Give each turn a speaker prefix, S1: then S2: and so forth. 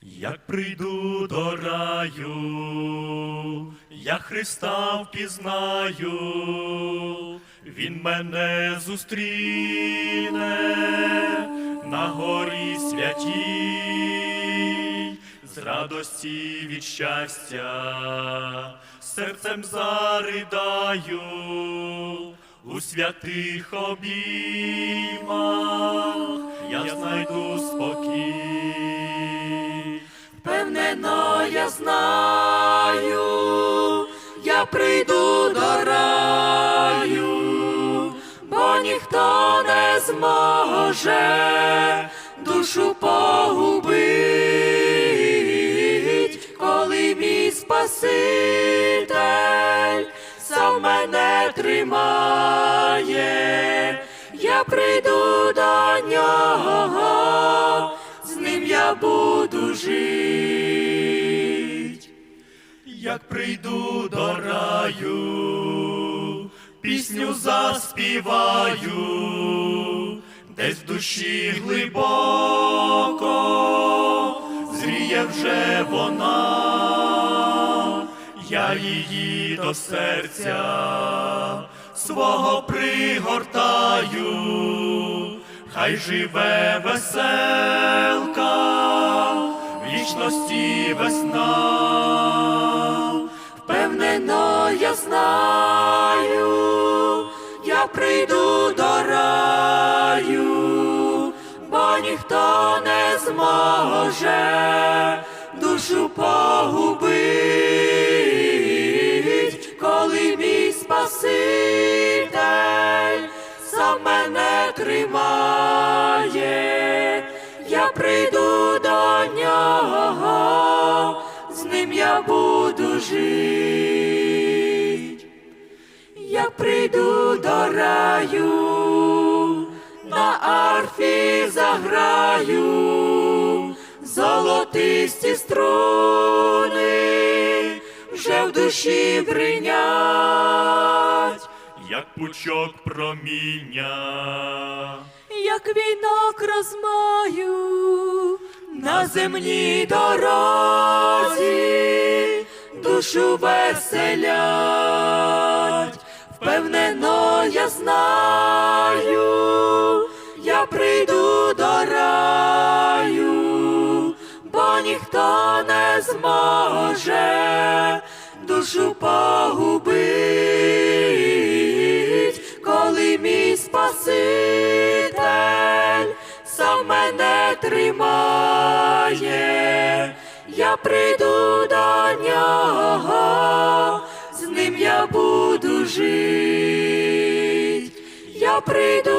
S1: Як прийду до раю, я Христа впізнаю, Він мене зустріне на горі святій, з радості від щастя, серцем заридаю у святих обіймах, я знайду спокій.
S2: Прийду до раю, бо ніхто не зможе душу погубить, коли мій Спаситель сам мене тримає, я прийду до нього з ним я буду жить.
S1: Як прийду до раю, пісню заспіваю, десь в душі глибоко зріє вже вона, я її до серця свого пригортаю, хай живе веселка, вічності весна.
S2: Знаю, я прийду до раю, бо ніхто не зможе душу погубить, коли мій Спаситель сам мене тримає, я прийду до нього, з ним я буду жить. До на арфі заграю, золотисті струни вже в душі бринять.
S1: як пучок проміння,
S2: як вінок розмаю на земній дорозі, душу веселять, знаю, я прийду до раю, бо ніхто не зможе душу погубить, коли мій Спаситель сам мене тримає, я прийду до нього, з ним я буду прийду